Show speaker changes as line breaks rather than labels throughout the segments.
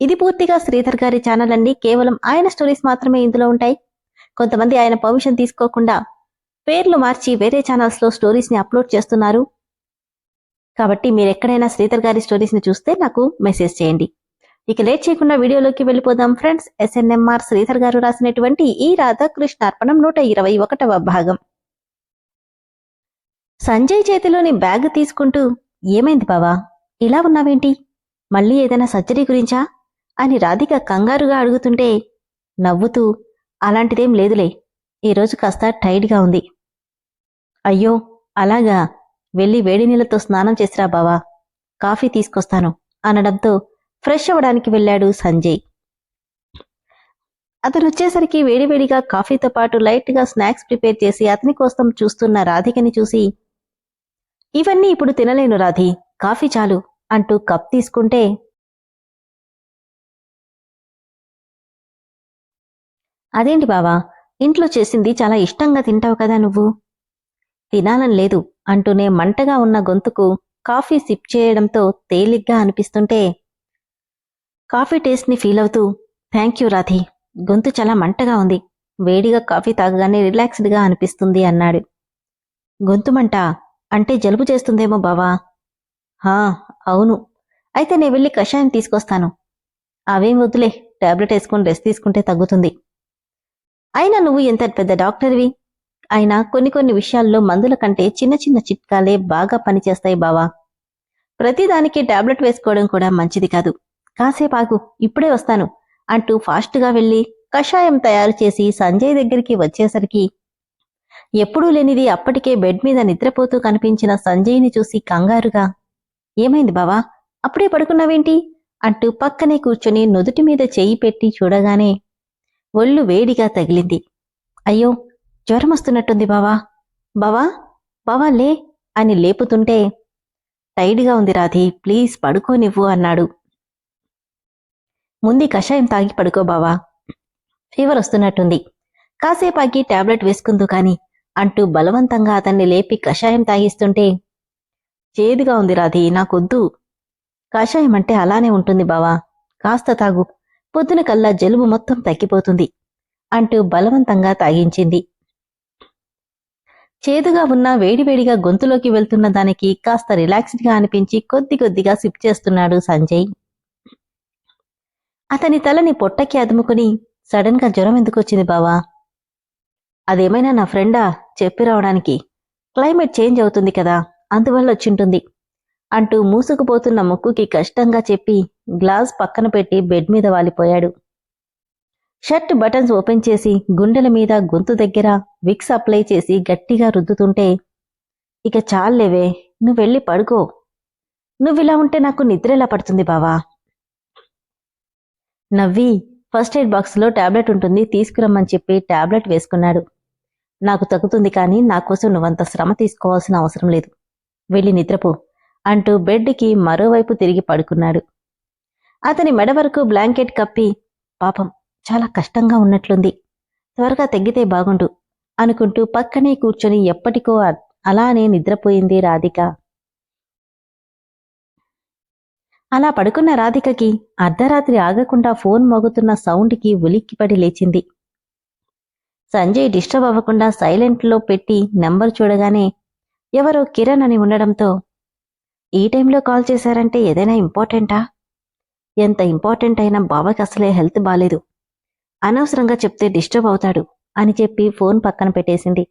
ఇది పూర్తిగా శ్రీధర్ గారి ఛానల్ అండి. కేవలం ఆయన స్టోరీస్ మాత్రమే ఇందులో ఉంటాయి. కొంతమంది ఆయన పర్మిషన్ తీసుకోకుండా పేర్లు మార్చి వేరే ఛానల్స్లో స్టోరీస్ని అప్లోడ్ చేస్తున్నారు. కాబట్టి మీరు ఎక్కడైనా శ్రీధర్ గారి స్టోరీస్ని చూస్తే నాకు మెసేజ్ చేయండి. ఇక లేట్ చేయకుండా వీడియోలోకి వెళ్ళిపోదాం. ఫ్రెండ్స్ ఎస్ఎన్ఎంఆర్ శ్రీధర్ గారు రాసినటువంటి ఈ రాధాకృష్ణార్పణం నూట ఇరవై ఒకటవ భాగం. సంజయ్ చేతిలోని బ్యాగ్ తీసుకుంటూ ఏమైంది బావా? ఇలా ఉన్నావేంటి? మళ్ళీ ఏదైనా సర్జరీ గురించా? అని రాధిక కంగారుగా అడుగుతుంటే నవ్వుతూ అలాంటిదేం లేదులే. ఈరోజు కాస్త టైట్గా ఉంది. అయ్యో అలాగా. వెళ్ళి వేడి నీళ్ళతో స్నానం చేసిరా బావా. కాఫీ తీసుకొస్తాను. అనడంతో ఫ్రెష్ అవ్వడానికి వెళ్ళాడు సంజయ్. అతను వచ్చేసరికి వేడివేడిగా కాఫీతో పాటు లైట్గా స్నాక్స్ ప్రిపేర్ చేసి అతని కోసం చూస్తున్న రాధికని చూసి ఇవన్నీ ఇప్పుడు తినలేను రాధి. కాఫీ చాలు అంటూ కప్ తీసుకుంటే అదేంటి బావా? ఇంట్లో చేసింది చాలా ఇష్టంగా తింటావు కదా నువ్వు? తినాలని లేదు అంటూనే మంటగా ఉన్న గొంతుకు కాఫీ సిప్ చేయడంతో తేలిగ్గా అనిపిస్తుంటే కాఫీ టేస్ట్ని ఫీల్ అవుతూ థ్యాంక్ యూ రాధి గొంతు చాలా మంటగా ఉంది. వేడిగా కాఫీ తాగగానే రిలాక్స్డ్గా అనిపిస్తుంది అన్నాడు. గొంతు మంట అంటే జలుబు చేస్తుందేమో బావా? హా అవును. అయితే నేను వెళ్ళి కషాయం తీసుకొస్తాను. అవేం వద్దులే టాబ్లెట్ వేసుకొని రెస్ట్ తీసుకుంటే తగ్గుతుంది. అయినా నువ్వు ఎంత పెద్ద డాక్టర్వి? అయినా కొన్ని కొన్ని విషయాల్లో మందుల కంటే చిన్న చిన్న చిట్కాలే బాగా పనిచేస్తాయి బావా. ప్రతిదానికి టాబ్లెట్ వేసుకోవడం కూడా మంచిది కాదు. కాసేపు ఆగు ఇప్పుడే వస్తాను అంటూ ఫాస్ట్గా వెళ్ళి కషాయం తయారు చేసి సంజయ్ దగ్గరికి వచ్చేసరికి ఎప్పుడూ లేనిది అప్పటికే బెడ్ మీద నిద్రపోతూ కనిపించిన సంజయ్ని చూసి కంగారుగా ఏమైంది బావా? అప్పుడే పడుకున్నావేంటి? అంటూ పక్కనే కూర్చొని నుదుటి మీద చెయ్యి పెట్టి చూడగానే ఒళ్ళు వేడిగా తగిలింది. అయ్యో జ్వరం వస్తున్నట్టుంది బావా. బావా బావా లే అని లేపుతుంటే టైడ్గా ఉంది రాధి ప్లీజ్ పడుకోనివ్వు అన్నాడు. ముందు కషాయం తాగి పడుకో బావా. ఫీవర్ వస్తున్నట్టుంది. కాసేపాకి టాబ్లెట్ వేసుకుందు కాని అంటూ బలవంతంగా అతన్ని లేపి కషాయం తాగిస్తుంటే చేదుగా ఉంది రాధి నాకొద్దు. కషాయం అంటే అలానే ఉంటుంది బావా. కాస్త తాగు. పొద్దున కల్లా జలుబు మొత్తం తగ్గిపోతుంది అంటూ బలవంతంగా తాగించింది. చేదుగా ఉన్న వేడివేడిగా గొంతులోకి వెళ్తున్న దానికి కాస్త రిలాక్స్డ్గా అనిపించి కొద్ది కొద్దిగా సిప్ చేస్తున్నాడు సంజయ్. అతని తలని పొట్టకి అదుముకుని సడన్గా జ్వరం ఎందుకొచ్చింది బావా? అదేమైనా నా ఫ్రెండా? చెప్పి రావడానికి. క్లైమేట్ చేంజ్ అవుతుంది కదా అందువల్ల వచ్చింటుంది. అంటూ మూసుకుపోతున్న ముక్కుకి కష్టంగా చెప్పి గ్లాస్ పక్కన పెట్టి బెడ్ మీద వాలిపోయాడు. షర్ట్ బటన్స్ ఓపెన్ చేసి గుండెల మీద గొంతు దగ్గర విక్స్ అప్లై చేసి గట్టిగా రుద్దుతుంటే ఇక చాలేవే నువ్వెళ్ళి పడుకో. నువ్విలా ఉంటే నాకు నిద్రలా పడుతుంది బావా నవ్వి ఫస్ట్ ఎయిడ్ బాక్స్లో టాబ్లెట్ ఉంటుంది తీసుకురమ్మని చెప్పి టాబ్లెట్ వేసుకున్నాడు. నాకు తగ్గుతుంది కానీ నా కోసం నువ్వంత శ్రమ తీసుకోవాల్సిన అవసరం లేదు. వెళ్ళి నిద్రపో. అంటూ బెడ్కి మరోవైపు తిరిగి పడుకున్నాడు. అతని మెడ వరకు బ్లాంకెట్ కప్పి పాపం చాలా కష్టంగా ఉన్నట్లుంది. త్వరగా తగ్గితే బాగుండు అనుకుంటూ పక్కనే కూర్చొని ఎప్పటికో అలానే నిద్రపోయింది రాధిక. అలా పడుకున్న రాధికకి అర్ధరాత్రి ఆగకుండా ఫోన్ మోగుతున్న సౌండ్కి ఉలిక్కిపడి లేచింది. సంజయ్ డిస్టర్బ్ అవ్వకుండా సైలెంట్లో పెట్టి నెంబర్ చూడగానే ఎవరో కిరణ్ అని ఉండడంతో ఈ టైంలో కాల్ చేశారంటే ఏదైనా ఇంపార్టెంటా? ఎంత ఇంపార్టెంట్ అయినా బాబాకి అసలే హెల్త్ బాలేదు. అనవసరంగా చెప్తే డిస్టర్బ్ అవుతాడు అని చెప్పి ఫోన్ పక్కన పెట్టేసింది.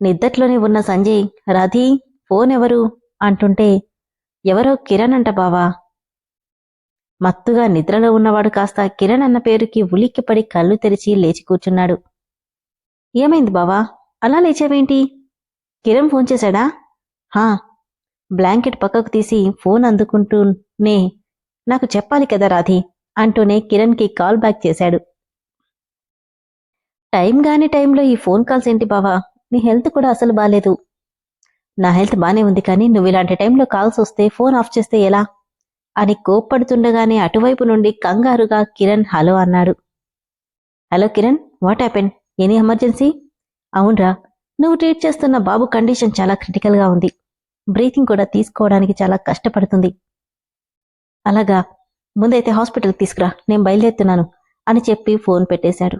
నిద్దట్లోనే ఉన్న సంజయ్ రాధీ ఫోన్ ఎవరు? అంటుంటే ఎవరో కిరణ్ అంట బావా. మత్తుగా నిద్రలో ఉన్నవాడు కాస్త కిరణ్ అన్న పేరుకి ఉలిక్కిపడి కళ్ళు తెరిచి లేచి కూర్చున్నాడు. ఏమైంది బావా? అలా లేచావేంటి? కిరణ్ ఫోన్ చేశాడా? హా బ్లాంకెట్ పక్కకు తీసి ఫోన్ అందుకుంటూనే నాకు చెప్పాలి కదా రాధి అంటూనే కిరణ్కి కాల్ బ్యాక్ చేశాడు. టైం గాని టైంలో ఈ ఫోన్ కాల్స్ ఏంటి బావా? నీ హెల్త్ కూడా అసలు బాలేదు. నా హెల్త్ బానే ఉంది కానీ నువ్వు ఇలాంటి టైంలో కాల్స్ వస్తే ఫోన్ ఆఫ్ చేస్తే ఎలా? అని కోప్పడుతుండగానే అటువైపు నుండి కంగారుగా కిరణ్ హలో అన్నాడు. Hello Kiran what happen? Any emergency? అవునరా నువ్వు ట్రీట్ చేస్తున్న బాబు కండిషన్ చాలా క్రిటికల్గా ఉంది. బ్రీతింగ్ కూడా తీసుకోవడానికి చాలా కష్టపడుతుంది. అలాగా ముందైతే హాస్పిటల్కి తీసుకురా నేను బయలుదేరుతున్నాను అని చెప్పి ఫోన్ పెట్టేశాడు.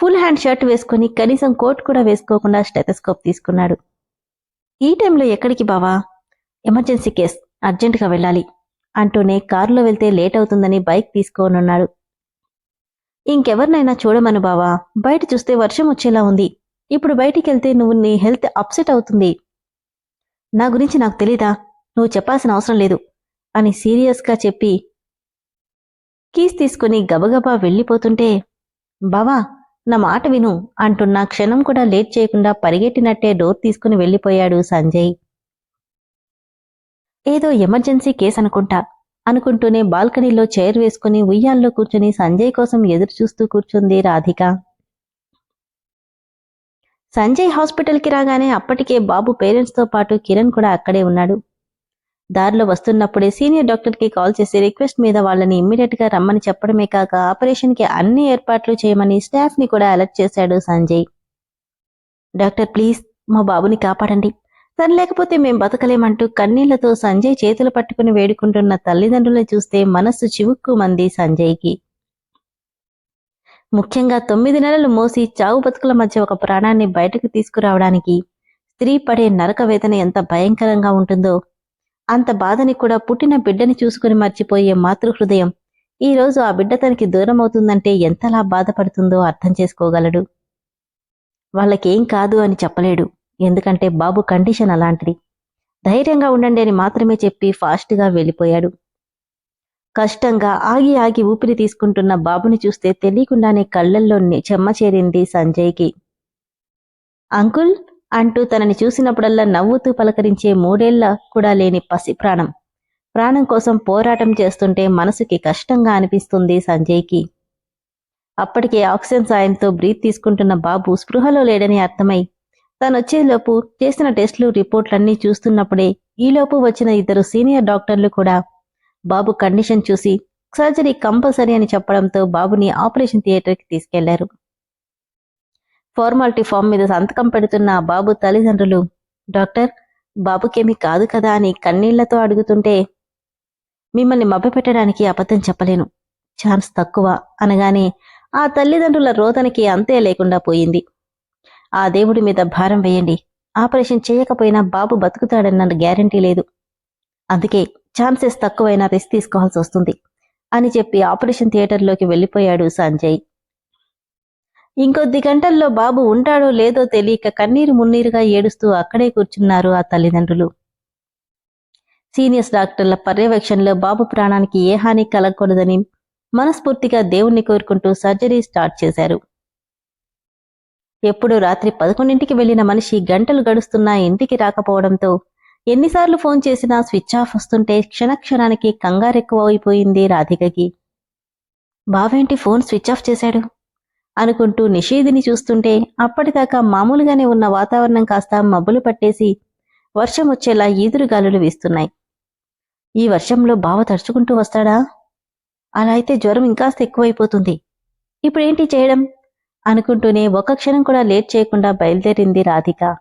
ఫుల్ హ్యాండ్ షర్ట్ వేసుకుని కనీసం కోట్ కూడా వేసుకోకుండా స్టెథస్కోప్ తీసుకున్నాడు. ఈ టైంలో ఎక్కడికి బావా? ఎమర్జెన్సీ కేస్ అర్జెంటుగా వెళ్ళాలి అంటూనే కారులో వెళ్తే లేట్ అవుతుందని బైక్ తీసుకోనున్నాడు. ఇంకెవరినైనా చూడమను బావా బయట చూస్తే వర్షం వచ్చేలా ఉంది. ఇప్పుడు బయటికి వెళ్తే నువ్వు నీ హెల్త్ అప్సెట్ అవుతుంది. నా గురించి నాకు తెలీదా? నువ్వు చెప్పాల్సిన అవసరం లేదు అని సీరియస్గా చెప్పి కీస్ తీసుకుని గబగబా వెళ్ళిపోతుంటే బావా నా మాట విను అంటున్న క్షణం కూడా లేట్ చేయకుండా పరిగెట్టినట్టే డోర్ తీసుకుని వెళ్ళిపోయాడు సంజయ్. ఏదో ఎమర్జెన్సీ కేసు అనుకుంటా అనుకుంటూనే బాల్కనీలో చైర్ వేసుకుని ఉయ్యాల్లో కూర్చుని సంజయ్ కోసం ఎదురు చూస్తూ కూర్చుంది రాధిక. సంజయ్ హాస్పిటల్కి రాగానే అప్పటికే బాబు పేరెంట్స్తో పాటు కిరణ్ కూడా అక్కడే ఉన్నాడు. దారిలో వస్తున్నప్పుడే సీనియర్ డాక్టర్కి కాల్ చేసి రిక్వెస్ట్ మీద వాళ్ళని ఇమ్మీడియట్గా రమ్మని చెప్పడమే కాక ఆపరేషన్కి అన్ని ఏర్పాట్లు చేయమని స్టాఫ్ని కూడా అలర్ట్ చేశాడు సంజయ్. డాక్టర్ ప్లీజ్ మా బాబుని కాపాడండి. తను లేకపోతే మేం బతకలేమంటూ కన్నీళ్ళతో సంజయ్ చేతులు పట్టుకుని వేడుకుంటున్న తల్లిదండ్రులను చూస్తే మనస్సు చివుక్కు మంది సంజయ్కి. ముఖ్యంగా తొమ్మిది నెలలు మోసి చావు బతుకుల మధ్య ఒక ప్రాణాన్ని బయటకు తీసుకురావడానికి స్త్రీ పడే నరక వేదన ఎంత భయంకరంగా ఉంటుందో. అంత బాధని కూడా పుట్టిన బిడ్డని చూసుకుని మర్చిపోయే మాతృహృదయం. ఈ రోజు ఆ బిడ్డ తనకి దూరం అవుతుందంటే ఎంతలా బాధపడుతుందో అర్థం చేసుకోగలడు. వాళ్ళకేం కాదు అని చెప్పలేడు. ఎందుకంటే బాబు కండిషన్ అలాంటిది. ధైర్యంగా ఉండండి అని మాత్రమే చెప్పి ఫాస్ట్గా వెళ్ళిపోయాడు. కష్టంగా ఆగి ఆగి ఊపిరి తీసుకుంటున్న బాబుని చూస్తే తెలియకుండానే కళ్ళల్లోని చెమ్మ చేరింది సంజయ్కి. అంకుల్? అంటూ తనని చూసినప్పుడల్లా నవ్వుతూ పలకరించే మూడేళ్ళ కూడా లేని పసి ప్రాణం. ప్రాణం కోసం పోరాటం చేస్తుంటే మనసుకి కష్టంగా అనిపిస్తుంది సంజయ్కి. అప్పటికే ఆక్సిజన్ సాయంతో బ్రీత్ తీసుకుంటున్న బాబు స్పృహలో లేడని అర్థమై తనొచ్చేలోపు చేసిన టెస్టులు రిపోర్ట్లన్నీ చూస్తున్నప్పుడే ఈలోపు వచ్చిన ఇద్దరు సీనియర్ డాక్టర్లు కూడా బాబు కండిషన్ చూసి సర్జరీ కంపల్సరీ అని చెప్పడంతో బాబుని ఆపరేషన్ థియేటర్కి తీసుకెళ్ళారు. ఫార్మాలిటీ ఫామ్ మీద సంతకం పెడుతున్న బాబు తల్లిదండ్రులు డాక్టర్ బాబుకేమీ కాదు కదా అని కన్నీళ్ళతో అడుగుతుంటే మిమ్మల్ని మభ్యపెట్టడానికి అబద్ధం చెప్పలేను. ఛాన్స్ తక్కువ అనగానే ఆ తల్లిదండ్రుల రోదనకి అంతే లేకుండా పోయింది. ఆ దేవుడి మీద భారం వేయండి. ఆపరేషన్ చేయకపోయినా బాబు బతుకుతాడన్న గ్యారంటీ లేదు. అందుకే ఛాన్సెస్ తక్కువైనా రిస్క్ తీసుకోవాల్సి వస్తుంది అని చెప్పి ఆపరేషన్ థియేటర్లోకి వెళ్ళిపోయాడు సంజయ్. ఇంకొద్ది గంటల్లో బాబు ఉంటాడో లేదో తెలియక కన్నీరు మున్నీరుగా ఏడుస్తూ అక్కడే కూర్చున్నారు ఆ తల్లిదండ్రులు. సీనియర్స్ డాక్టర్ల పర్యవేక్షణలో బాబు ప్రాణానికి ఏ హాని కలగకూడదని మనస్ఫూర్తిగా దేవుణ్ణి కోరుకుంటూ సర్జరీ స్టార్ట్ చేశారు. ఎప్పుడు రాత్రి పదకొండింటికి వెళ్ళిన మనిషి గంటలు గడుస్తున్నా ఇంటికి రాకపోవడంతో ఎన్నిసార్లు ఫోన్ చేసినా స్విచ్ ఆఫ్ వస్తుంటే క్షణక్షణానికి కంగారెక్కువ అయిపోయింది రాధికకి. బావేంటి ఫోన్ స్విచ్ ఆఫ్ చేశాడు? అనుకుంటూ నిషేధిని చూస్తుంటే అప్పటిదాకా మామూలుగానే ఉన్న వాతావరణం కాస్త మబ్బులు పట్టేసి వర్షం వచ్చేలా ఈదురుగాలులు వీస్తున్నాయి. ఈ వర్షంలో బావ తడుచుకుంటూ వస్తాడా? అలా అయితే జ్వరం ఇంకాస్త ఎక్కువైపోతుంది. ఇప్పుడేంటి చేయడం? అనుకుంటూనే ఒక్క క్షణం కూడా లేట్ చేయకుండా బయలుదేరింది రాధిక.